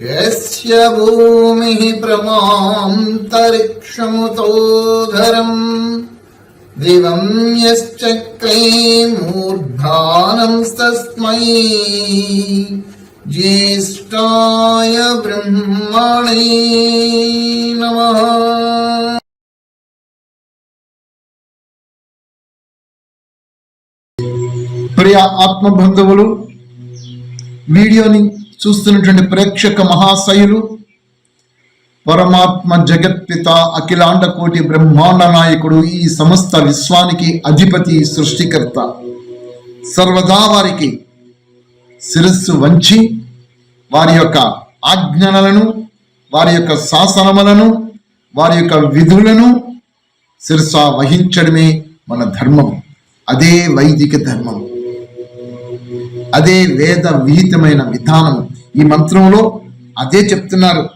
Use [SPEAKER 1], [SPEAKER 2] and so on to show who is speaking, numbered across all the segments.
[SPEAKER 1] यस्य भूमिः प्रमान्तरिक्षमुतोघरम् दिवम् यश्च क्ली मूर्धानंस्तस्मै ज्येष्ठा ज्येष्ठाय ब्रह्मणे नमः ప్రియ ఆత్మ బంధువులు వీడియోని చూస్తున్నటువంటి ప్రేక్షక మహాశయులు పరమాత్మ జగత్పిత అఖిలాండ కోటి బ్రహ్మాండ నాయకుడు ఈ సమస్త విశ్వానికి అధిపతి సృష్టికర్త సర్వదా వారికి శిరస్సు వంచి వారి యొక్క ఆజ్ఞలను వారి యొక్క శాసనములను వారి యొక్క విధులను శిరస వహించడమే మన ధర్మం. అదే వైదిక ధర్మం. అదే వేద విహితమైన విధానం ఈ మంత్రంలో అదే చెప్తున్నారు.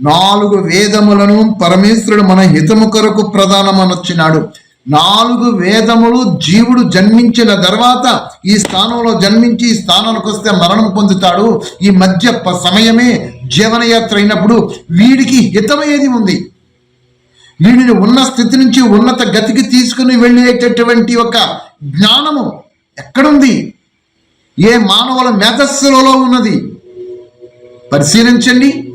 [SPEAKER 1] నాలుగు వేదములను పరమేశ్వరుడు మన హితము కొరకు ప్రధానమనొచ్చినాడు. నాలుగు వేదములు జీవుడు జన్మించిన తర్వాత ఈ స్థానంలో జన్మించి ఈ స్థానానికి వస్తే మరణం పొందుతాడు. ఈ మధ్య ప- సమయమే జీవనయాత్ర అయినప్పుడు వీడికి హితమయ్యేది ఉంది. వీడిని ఉన్న స్థితి నుంచి ఉన్నత గతికి తీసుకుని వెళ్ళేటటువంటి ఒక జ్ఞానము ఎక్కడుంది? ఏ మానవుల మేధస్సులలో ఉన్నది? పరిశీలించండి.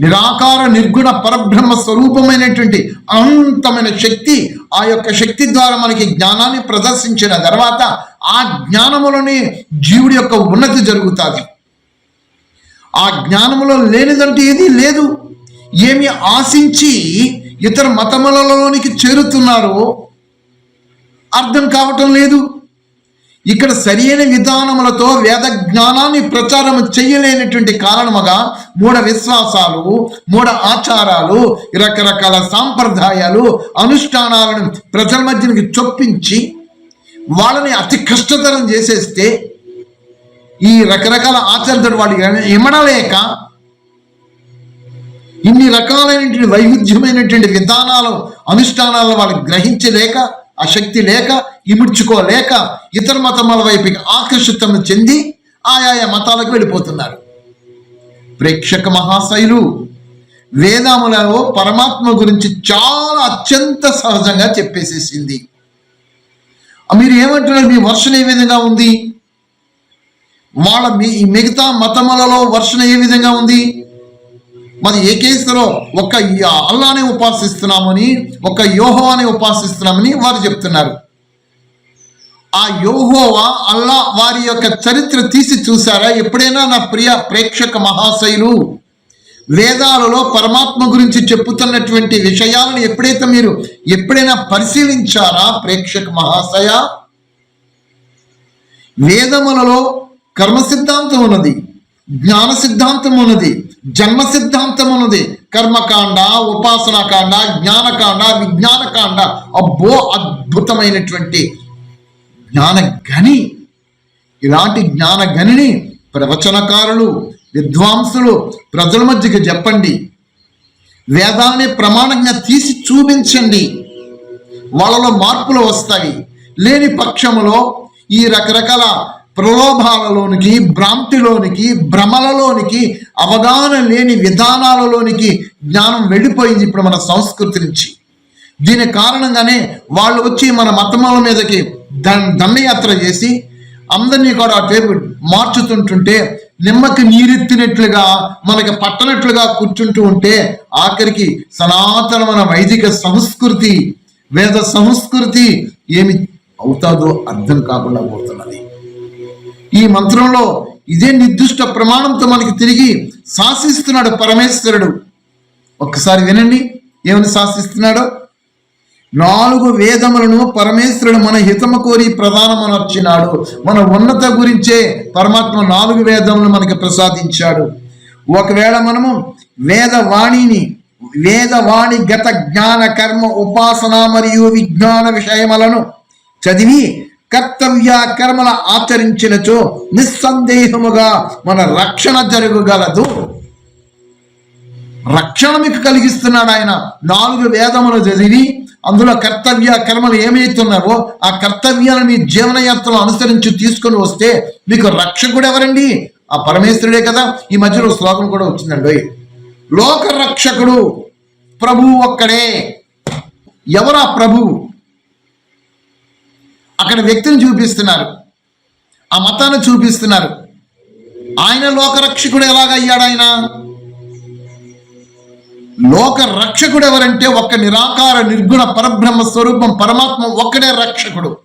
[SPEAKER 1] నిరాకార నిర్గుణ పరబ్రహ్మ స్వరూపమైనటువంటి అనంతమైన శక్తి ఆ యొక్క శక్తి ద్వారా మనకి జ్ఞానాన్ని ప్రదర్శించిన తర్వాత ఆ జ్ఞానములోనే జీవుడి యొక్క ఉన్నతి జరుగుతుంది. ఆ జ్ఞానములో లేనిదంటే ఏది లేదు. ఏమి ఆశించి ఇతర మతములలోనికి చేరుతున్నారో అర్థం కావటం లేదు. ఇక్కడ సరియైన విధానములతో వేద జ్ఞానాన్ని ప్రచారం చేయలేనటువంటి కారణముగా మూఢ విశ్వాసాలు మూఢ ఆచారాలు రకరకాల సాంప్రదాయాలు అనుష్ఠానాలను ప్రజల మధ్యకి చొప్పించి వాళ్ళని అతి కష్టతరం చేసేస్తే ఈ రకరకాల ఆచారాలతో వాళ్ళు ఇమడలేక ఇన్ని రకాలైనటువంటి వైవిధ్యమైనటువంటి విధానాలు అనుష్ఠానాలను వాళ్ళు గ్రహించలేక ఆ శక్తి లేక ఇముడ్చుకోలేక ఇతర మతముల వైపుకి ఆకర్షితం చెంది ఆయా మతాలకు వెళ్ళిపోతున్నారు. ప్రేక్షక మహాశైలు వేదాములలో పరమాత్మ గురించి చాలా అత్యంత సహజంగా చెప్పేసేసింది. మీరు ఏమంటున్నారు? మీ వర్షణ ఏ విధంగా ఉంది? వాళ్ళ మీ మిగతా మతములలో వర్షణ ఏ విధంగా ఉంది? మరి ఏ కేసులో ఒక అల్లానే ఉపాసిస్తున్నామని ఒక యోహోవాని ఉపాసిస్తున్నామని వారు చెప్తున్నారు. ఆ యోహోవా అల్లా వారి యొక్క చరిత్ర తీసి చూసారా ఎప్పుడైనా నా ప్రియ ప్రేక్షక మహాశైలు వేదాలలో పరమాత్మ గురించి చెప్పుతున్నటువంటి విషయాలను ఎప్పుడైతే మీరు ఎప్పుడైనా పరిశీలించారా ప్రేక్షక మహాశయ? వేదములలో కర్మ సిద్ధాంతం ఉన్నది జ్ఞాన సిద్ధాంతం ఉన్నది జన్మ సిద్ధాంతం ఉన్నది కర్మకాండ ఉపాసనాకాండ జ్ఞానకాండ విజ్ఞానకాండ. అబ్బో అద్భుతమైనటువంటి జ్ఞాన గని ఇలాంటి జ్ఞాన గనిని ప్రవచనకారులు విద్వాంసులు ప్రజల మధ్యకి చెప్పండి. వేదాలని ప్రమాణంగా తీసి చూపించండి. వాళ్ళలో మార్పులు వస్తాయి. లేని పక్షములో ఈ రకరకాల ప్రలోభాలలోనికి భ్రాంతిలోనికి భ్రమలలోనికి అవగాహన లేని విధానాలలోనికి జ్ఞానం వెళ్ళిపోయింది ఇప్పుడు మన సంస్కృతి నుంచి. దీని కారణంగానే వాళ్ళు వచ్చి మన మతముల మీదకి దండయాత్ర చేసి అందరినీ కూడా అటువైపు మార్చుతుంటుంటే నిమ్మకి నీరెత్తినట్లుగా మనకి పట్టనట్లుగా కూర్చుంటూ ఉంటే ఆఖరికి సనాతనమైన వైదిక సంస్కృతి వేద సంస్కృతి ఏమి అవుతాదో అర్థం కాకుండా పోతుంది. ఈ మంత్రంలో ఇదే నిర్దిష్ట ప్రమాణంతో మనకి తిరిగి శాసిస్తున్నాడు పరమేశ్వరుడు. ఒక్కసారి వినండి ఏమని శాసిస్తున్నాడో? నాలుగు వేదములను పరమేశ్వరుడు మన హితము కోరి ప్రధానమనర్చినాడు. మన ఉన్నత గురించే పరమాత్మ నాలుగు వేదములను మనకి ప్రసాదించాడు. ఒకవేళ మనము వేదవాణిని వేదవాణి గత జ్ఞాన కర్మ ఉపాసన మరియు విజ్ఞాన విషయములను చదివి కర్తవ్య కర్మల ఆచరించినచో నిస్సందేహముగా మన రక్షణ జరగగలదు. రక్షణ మీకు కలిగిస్తున్నాడు ఆయన. నాలుగు వేదములు చదివి అందులో కర్తవ్య కర్మలు ఏమైతున్నావో ఆ కర్తవ్యాలను మీ జీవనయాత్రలో అనుసరించి తీసుకొని వస్తే మీకు రక్షకుడు ఎవరండి? ఆ పరమేశ్వరుడే కదా. ఈ మధ్యలో శ్లోకం కూడా వచ్చిందండి. లోక రక్షకుడు ప్రభువు ఒక్కడే. ఎవరా ప్రభు? ప్రభువు అక్కడ వ్యక్తిని చూపిస్తున్నారు. ఆ మతాన్ని చూపిస్తున్నారు. ఆయన లోకరక్షకుడు ఎలాగయ్యాడు ఆయన? లోక రక్షకుడు ఎవరంటే ఒక్క నిరాకార నిర్గుణ పరబ్రహ్మ స్వరూపం పరమాత్మ ఒక్కడే రక్షకుడు.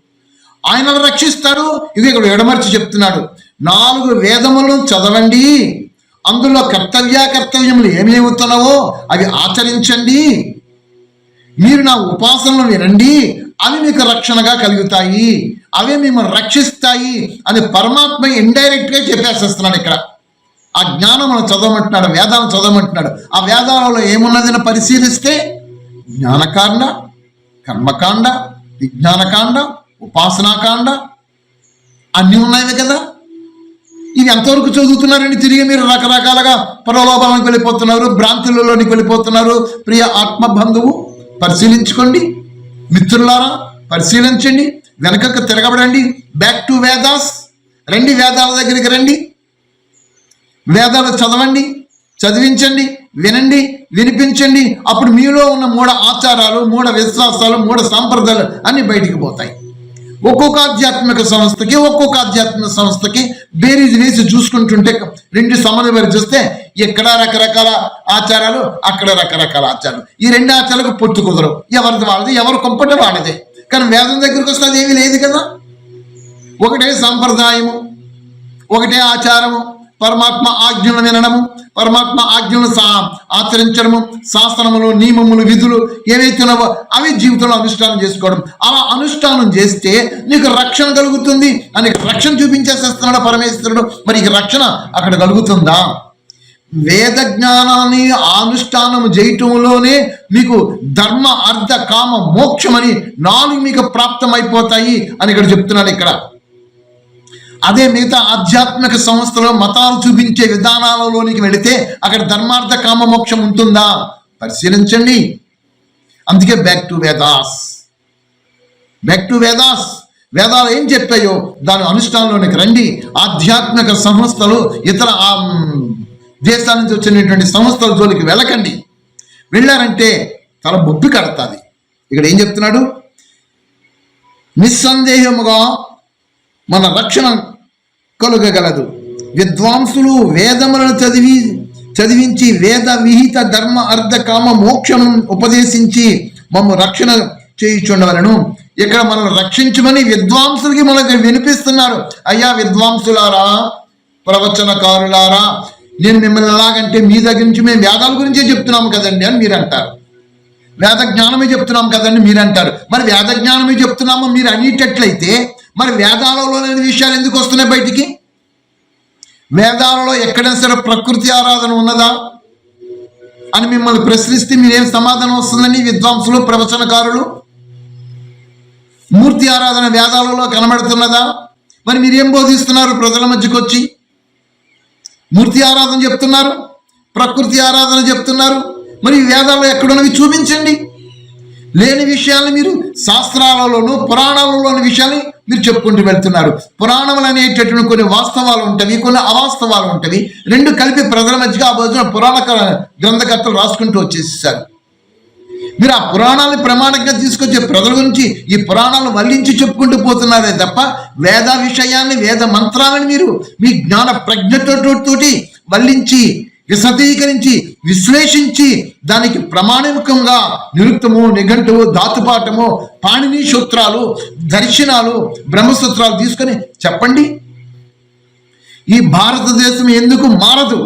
[SPEAKER 1] ఆయన రక్షిస్తాడు ఇది ఇక్కడ ఎడమర్చి చెప్తున్నాడు. నాలుగు వేదములను చదవండి. అందులో కర్తవ్య కర్తవ్యములు ఏమేముతున్నావో అవి ఆచరించండి. మీరు నా ఉపాసనలు వినండి. అవి మీకు రక్షణగా కలుగుతాయి. అవి మిమ్మల్ని రక్షిస్తాయి అని పరమాత్మ ఇండైరెక్ట్గా చెప్పేసేస్తున్నాడు ఇక్కడ. ఆ జ్ఞానం మనం చదవమంటున్నాడు వేదాలను చదవమంటున్నాడు. ఆ వేదాలలో ఏమున్నదని పరిశీలిస్తే జ్ఞానకాండ కర్మకాండ విజ్ఞానకాండ ఉపాసనాకాండ అన్నీ ఉన్నాయి కదా. ఇవి ఎంతవరకు చదువుతున్నారని తిరిగి మీరు రకరకాలుగా ప్రలోభాలకు వెళ్ళిపోతున్నారు భ్రాంతులలోనికి వెళ్ళిపోతున్నారు. ప్రియ ఆత్మ బంధువు పరిశీలించుకోండి. మిత్రులారా పరిశీలించండి వెనకకు తిరగబడండి. బ్యాక్ టు వేదాస్ రండి వేదాల దగ్గరికి రండి. వేదాలు చదవండి చదివించండి వినండి వినిపించండి. అప్పుడు మీలో ఉన్న మూఢ ఆచారాలు మూఢ విశ్వాసాలు మూఢ సాంప్రదాయాలు అన్నీ బయటికి పోతాయి. ఒక్కొక్క ఆధ్యాత్మిక సంస్థకి ఒక్కొక్క ఆధ్యాత్మిక సంస్థకి బేరీజ్ వేసి చూసుకుంటుంటే రెండు సమన్వయం చూస్తే ఇక్కడ రకరకాల ఆచారాలు అక్కడ రకరకాల ఆచారాలు. ఈ రెండు ఆచారాలకు పొత్తు కుదరవు. ఎవరిది వాళ్ళది ఎవరు కొంపటే వాళ్ళదే. కానీ వేదం దగ్గరికి వస్తే అది ఏమీ లేదు కదా. ఒకటే సంప్రదాయము ఒకటే ఆచారము పరమాత్మ ఆజ్ఞలను వినడము పరమాత్మ ఆజ్ఞలను సా ఆచరించడము శాస్త్రములు నియమములు విధులు ఏవైతే ఉన్నావో అవి జీవితంలో అనుష్ఠానం చేసుకోవడం. అలా అనుష్ఠానం చేస్తే నీకు రక్షణ కలుగుతుంది. అని రక్షణ చూపించేసేస్తున్నాడు పరమేశ్వరుడు. మరి ఈ రక్షణ అక్కడ కలుగుతుందా? వేద జ్ఞానాన్ని అనుష్ఠానం చేయటంలోనే మీకు ధర్మ అర్థ కామ మోక్షమని నాలుగు మీకు ప్రాప్తమైపోతాయి అని ఇక్కడ చెప్తున్నాడు ఇక్కడ. అదే మిగతా ఆధ్యాత్మిక సంస్థలో మతాలు చూపించే విధానాలలోనికి వెళితే అక్కడ ధర్మార్థ కామ మోక్షం ఉంటుందా? పరిశీలించండి. అందుకే back to Vedas back to Vedas వేదాలు ఏం చెప్పాయో దాని అనుష్ఠానంలోనికి రండి. ఆధ్యాత్మిక సంస్థలు ఇతర దేశాల నుంచి వచ్చినటువంటి సంస్థల జోలికి వెళ్ళకండి. వెళ్ళారంటే తల బొప్పి కడతాది. ఇక్కడ ఏం చెప్తున్నాడు? నిస్సందేహముగా మన రక్షణ కలుగగలదు. విద్వాంసులు వేదములను చదివి చదివించి వేద విహిత ధర్మ అర్ధ కామ మోక్షం ఉపదేశించి మమ్మ రక్షణ చేయుచుండవలను. ఇక్కడ మనల్ని రక్షించమని విద్వాంసులకి మనకు వినిపిస్తున్నారు. అయ్యా విద్వాంసులారా ప్రవచనకారులారా నేను మిమ్మల్ని ఎలాగంటే మీ దగ్గర నుంచి మేము వేదాల గురించే చెప్తున్నాము కదండి అని మీరు అంటారు వేద జ్ఞానమే చెప్తున్నాం కదండి మీరు అంటారు మరి వేద జ్ఞానమే చెప్తున్నాము మీరు అనేటట్లయితే మరి వేదాలలో లేని విషయాలు ఎందుకు వస్తున్నాయి బయటికి? వేదాలలో ఎక్కడైనా సరే ప్రకృతి ఆరాధన ఉన్నదా? అని మిమ్మల్ని ప్రశ్నిస్తే మీరేం సమాధానం వస్తుందని విద్వాంసులు ప్రవచనకారులు? మూర్తి ఆరాధన వేదాలలో కనబడుతున్నదా? మరి మీరేం బోధిస్తున్నారు ప్రజల మధ్యకి వచ్చి మూర్తి ఆరాధన చెప్తున్నారు? ప్రకృతి ఆరాధన చెప్తున్నారు? మరి వేదాలు వేదాల్లో ఎక్కడున్నవి చూపించండి. లేని విషయాల్ని మీరు శాస్త్రాలలోను పురాణాలలోని విషయాల్ని మీరు చెప్పుకుంటూ వెళ్తున్నారు. పురాణములు అనేటటువంటి కొన్ని వాస్తవాలు ఉంటవి కొన్ని అవాస్తవాలు ఉంటవి. రెండు కలిపి ప్రజల మధ్యగా ఆ రోజున పురాణ గ్రంథకర్తలు రాసుకుంటూ వచ్చేసారు మీరు ఆ పురాణాలను ప్రమాణంగా తీసుకొచ్చే ప్రజల గురించి ఈ పురాణాలను వల్లించి చెప్పుకుంటూ పోతున్నారే తప్ప వేద విషయాన్ని వేద మంత్రాలను మీరు మీ జ్ఞాన ప్రజ్ఞతో తోటి వల్లించి విశదీకరించి విశ్లేషించి దానికి ప్రమాణికంగా నిరుక్తము నిఘంటువు ధాతుపాఠము పాణిని సూత్రాలు దర్శనాలు బ్రహ్మసూత్రాలు తీసుకొని చెప్పండి. ఈ భారతదేశం ఎందుకు మారదు?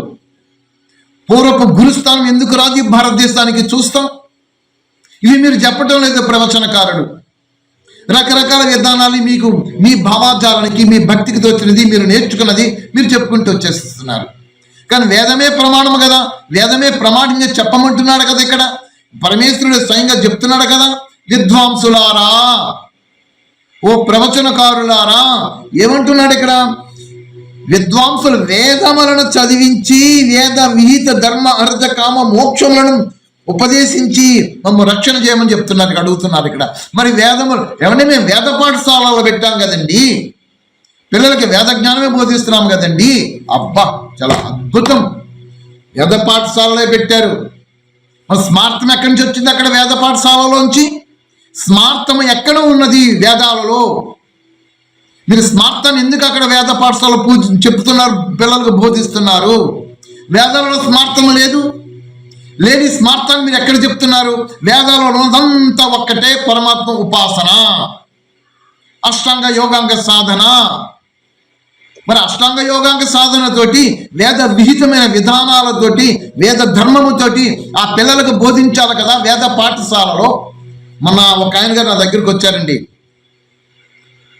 [SPEAKER 1] పూర్వపు గురుస్థానం ఎందుకు రాదు? ఈ భారతదేశానికి చూస్తాం. ఇవి మీరు చెప్పటం లేదు ప్రవచనకారుడు. రకరకాల విధానాలు మీకు మీ భావాజాలానికి మీ భక్తికి తోచినది మీరు నేర్చుకున్నది మీరు చెప్పుకుంటూ వచ్చేస్తున్నారు. కానీ వేదమే ప్రమాణము కదా. వేదమే ప్రమాణంగా చెప్పమంటున్నాడు కదా ఇక్కడ. పరమేశ్వరుడు స్వయంగా చెప్తున్నాడు కదా. విద్వాంసులారా ఓ ప్రవచనకారులారా ఏమంటున్నాడు ఇక్కడ? విద్వాంసులు వేదములను చదివించి వేద విహిత ధర్మ అర్థ కామ మోక్షములను ఉపదేశించి మమ్మ రక్షణ చేయమని చెప్తున్నారు అడుగుతున్నారు ఇక్కడ. మరి వేదములు ఏమంటే మేము వేద పాఠశాలలో పెట్టాం కదండి. పిల్లలకి వేద జ్ఞానమే బోధిస్తున్నాం కదండి. అబ్బా చాలా అద్భుతం. వేద పాఠశాలలో పెట్టారు. స్మార్థం ఎక్కడి నుంచి వచ్చింది అక్కడ వేద పాఠశాలలోంచి? స్మార్థం ఎక్కడ ఉన్నది వేదాలలో? మీరు స్మార్థాన్ని ఎందుకు అక్కడ వేద పాఠశాల పూజ చెప్తున్నారు పిల్లలకు బోధిస్తున్నారు? వేదాలలో స్మార్థం లేదు. లేని స్మార్థాన్ని మీరు ఎక్కడ చెప్తున్నారు? వేదాలలో ఉన్నదంతా ఒక్కటే పరమాత్మ ఉపాసన. అష్టాంగ యోగాంగ సాధన. మరి అష్టాంగ యోగాంగ సాధనతోటి వేద విహితమైన విధానాలతోటి వేద ధర్మముతోటి ఆ పిల్లలకు బోధించాలి కదా వేద పాఠశాలలో. మొన్న ఒక ఆయన గారు నా దగ్గరికి వచ్చారండి.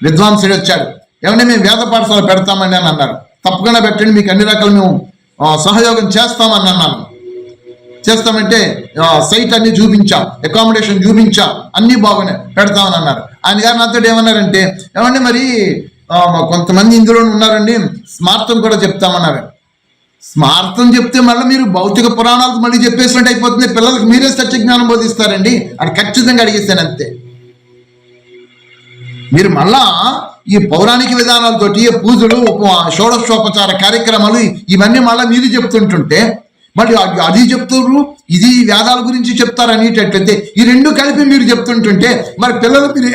[SPEAKER 1] విద్వాంసుడు వచ్చాడు. ఏమంటే మేము వేద పాఠశాల పెడతామని అని అన్నారు. తప్పకుండా పెట్టండి మీకు అన్ని రకాలు మేము సహయోగం చేస్తామని అన్నాను. చేస్తామంటే సైట్ అన్ని చూపించాం అకామిడేషన్ చూపించాం అన్నీ బాగున్నాయి పెడతామని అన్నారు. ఆయన గారు నాతో ఏమన్నారంటే ఏమండి మరి కొంతమంది ఇందులో ఉన్నారండి. స్మార్థం కూడా చెప్తామన్నారు. స్మార్థం చెప్తే మళ్ళీ మీరు భౌతిక పురాణాలు మళ్ళీ చెప్పేసినట్టు అయిపోతుంది. పిల్లలకు మీరే సత్యజ్ఞానం బోధిస్తారండి. అది ఖచ్చితంగా అడిగేశాను అంతే. మీరు మళ్ళా ఈ పౌరాణిక విధానాలతోటి పూజలు షోడశోపచార కార్యక్రమాలు ఇవన్నీ మళ్ళీ మీరు చెప్తుంటుంటే మళ్ళీ అది- అది చెప్తారు ఇది వేదాల గురించి చెప్తారు అనేటట్లయితే ఈ రెండు కలిపి మీరు చెప్తుంటుంటే మరి పిల్లలు మీరు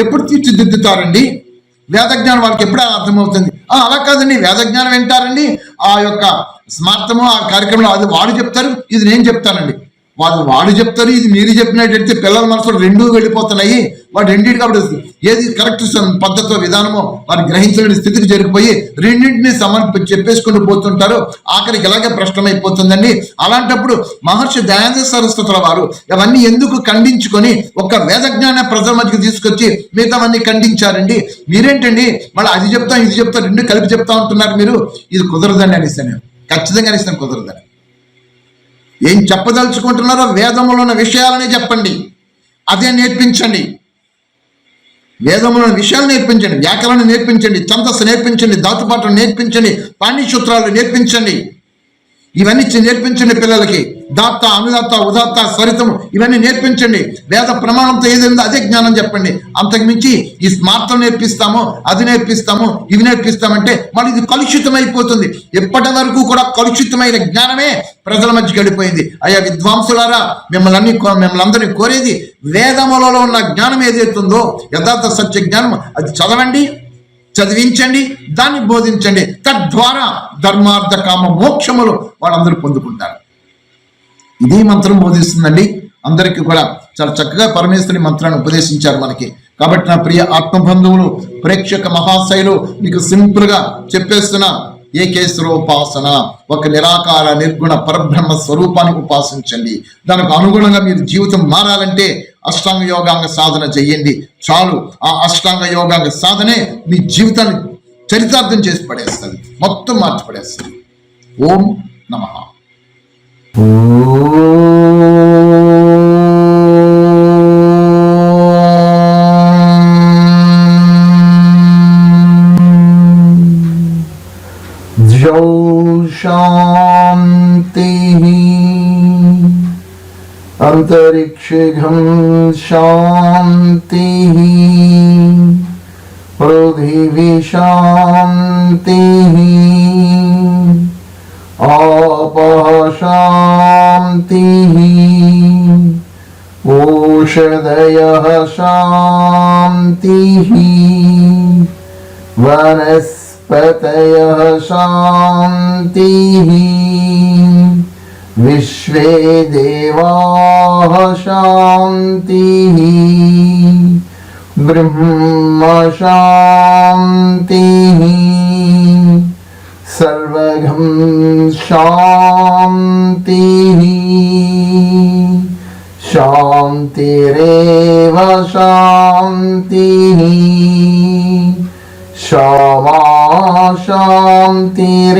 [SPEAKER 1] ఎప్పుడు తీర్చిదిద్దుతారండి? వేదజ్ఞానం వాళ్ళకి ఎప్పుడు అర్థమవుతుంది అలా కాదండి. వేదజ్ఞానం వింటారండి. ఆ యొక్క స్మార్థము ఆ కార్యక్రమంలో అది వాడు చెప్తారు ఇది నేను చెప్తానండి. వాళ్ళు వాడు చెప్తారు ఇది మీరు చెప్పినట్టయితే పిల్లల మనసులో రెండూ వెళ్ళిపోతున్నాయి. వాడు రెండింటి కాబట్టి ఏది కరెక్ట్ పద్ధతిలో విధానమో వారు గ్రహించలేని స్థితికి జరిగిపోయి రెండింటిని సమర్పి చెప్పేసుకుంటూ పోతుంటారు. ఆఖరికి ఇలాగే ప్రశ్నమైపోతుందండి అలాంటప్పుడు మహర్షి దయానంద సరస్వతుల వారు ఇవన్నీ ఎందుకు ఖండించుకొని ఒక వేదజ్ఞాన ప్రజల మధ్యకి తీసుకొచ్చి మిగతావన్నీ ఖండించారండి? మీరేంటండి? మళ్ళీ అది చెప్తాం ఇది చెప్తాం రెండు కలిపి చెప్తా ఉంటున్నారు మీరు. ఇది కుదరదండి అనేసి నేను. ఖచ్చితంగా అనేసి కుదరదండి. ఏం చెప్పదలుచుకుంటున్నారో వేదములో ఉన్న విషయాలనే చెప్పండి. అదే నేర్పించండి. వేదములను విషయాలు నేర్పించండి వ్యాకరణం నేర్పించండి ఛందస్సు నేర్పించండి దాతుపాటలు నేర్పించండి పాణి సూత్రాలు నేర్పించండి. ఇవన్నీ నేర్పించండి పిల్లలకి. దాత్త అనుదాత్త ఉదాత్త స్వరితం ఇవన్నీ నేర్పించండి. వేద ప్రమాణంతో ఏదైందో అదే జ్ఞానం చెప్పండి. అంతకు మించి ఈ స్మార్థం నేర్పిస్తాము అది నేర్పిస్తాము ఇవి నేర్పిస్తామంటే మళ్ళీ ఇది కలుషితమైపోతుంది. ఎప్పటి వరకు కూడా కలుషితమైన జ్ఞానమే ప్రజల మధ్య గడిపోయింది అయ్యా విద్వాంసులారా మిమ్మల్ని అన్ని మిమ్మల్ని అందరినీ కోరేది వేదములలో ఉన్న జ్ఞానం ఏదైతుందో యథార్థ సత్య జ్ఞానం అది చదవండి. చదివించండి దాన్ని బోధించండి. తద్వారా ధర్మార్థ కామ మోక్షములు వాళ్ళందరూ పొందుకుంటారు. ఇది మంత్రం బోధిస్తుందండి. అందరికీ కూడా చాలా చక్కగా పరమేశ్వరి మంత్రాన్ని ఉపదేశించారు మనకి. కాబట్టి నా ప్రియ ఆత్మబంధువులు ప్రేక్షక మహాశైలు మీకు సింపుల్గా చెప్పేస్తున్నా ఏకేశ్వరోపాసన ఒక నిరాకార నిర్గుణ పరబ్రహ్మ స్వరూపాన్ని ఉపాసించండి. దానికి అనుగుణంగా మీరు జీవితం మారాలంటే అష్టాంగ యోగాంగ సాధన చెయ్యండి చాలు. ఆ అష్టాంగ యోగాంగ సాధనే మీ జీవితాన్ని చరితార్థం చేసి పడేస్తుంది. మొత్తం మార్చి పడేస్తుంది. ఓం నమ.
[SPEAKER 2] ఓ अन्तरिक्षघं शान्तिः पृथिवी शान्तिः आपः शान्तिः ओषधयः शान्तिः वनस्पतयः शान्तिः विश्वे देवाः शान्तिः ब्रह्म शान्तिः सर्वघं शान्तिः शान्तिरेव शान्तिः क्षमा शान्तिरेधि